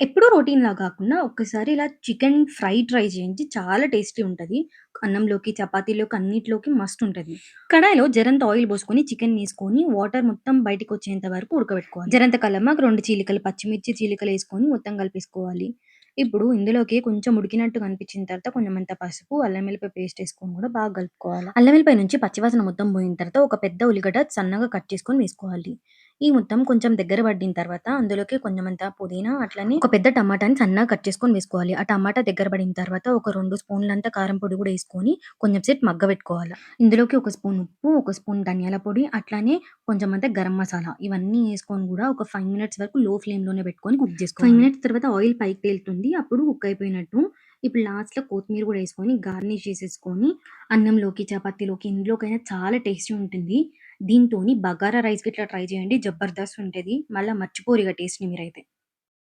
ఎప్పుడూ రొటీన్‌లా కాకుండా ఒక్కసారి ఇలా చికెన్ ఫ్రై ట్రై చేయండి. చాలా టేస్టీ ఉంటది. అన్నంలోకి, చపాతీలోకి అన్నిట్లోకి మస్త్ ఉంటది. కడాయిలో జరంత ఆయిల్ పోసుకొని చికెన్‌నేసుకొని వాటర్ మొత్తం బయటికొచ్చేంత వరకు ఉడకబెట్టుకోవాలి. జరంత కల్లామాక 2 చీలికలు పచ్చిమిర్చి, చీలికలేసుకొని మొత్తం కలిపేసుకోవాలి. ఇప్పుడు ఇందులోకి కొంచెం ఉడికినట్టు కనిపించిన తర్వాత కొంచెమంత పసుపు, అల్లం వెల్లిపాయ పేస్ట్ వేసుకొని కూడా బాగా కలుపుకోవాలి. అల్లం వెల్లిపాయ నుంచి పచ్చివాసన మొత్తం పోయిన తర్వాత ఒక పెద్ద ఉల్లిగడ్డ సన్నగా కట్ చేసుకొని వేసుకోవాలి. ఈ మొత్తం కొంచెం దగ్గర పడిన తర్వాత అందులోకి కొంచెమంత పుదీనా అట్లనే ఒక పెద్ద టమాటాని సన్నగా కట్ చేసుకొని వేసుకోవాలి. ఆ టమాటా దగ్గర పడిన తర్వాత ఒక రెండు స్పూన్లంతా కారం పొడి కూడా వేసుకొని కొంచెం సేపు మగ్గబెట్టుకోవాల. ఇందులోకి ఒక స్పూన్ ఉప్పు, ఒక స్పూన్ ధనియాల పొడి, అట్లానే కొంచెమంతా గరం మసాలా ఇవన్నీ వేసుకొని కూడా ఒక ఫైవ్ మినిట్స్ వరకు లో ఫ్లేమ్‌లోనే పెట్టుకొని కుక్ చేసుకోవాలి. ఫైవ్ మినిట్స్ తర్వాత ఆయిల్ పైకి తేలుతుంది. అప్పుడు కుక్ అయిపోయినట్టు. ఇప్పుడు లాస్ట్‌లో కొత్తిమీర కూడా ఏసుకొని గార్నిష్ చేసేసుకొని అన్నంలోకి, చపాతీలోకి ఇందులోకైనా చాలా టేస్టీ ఉంటుంది. దీంతోని బగారా రైస్ గిట్లా ట్రై చేయండి. జబర్దస్త్ ఉంటది. మళ్ళా మర్చిపోరు ఇగ టేస్ట్‌ని మీరైతే.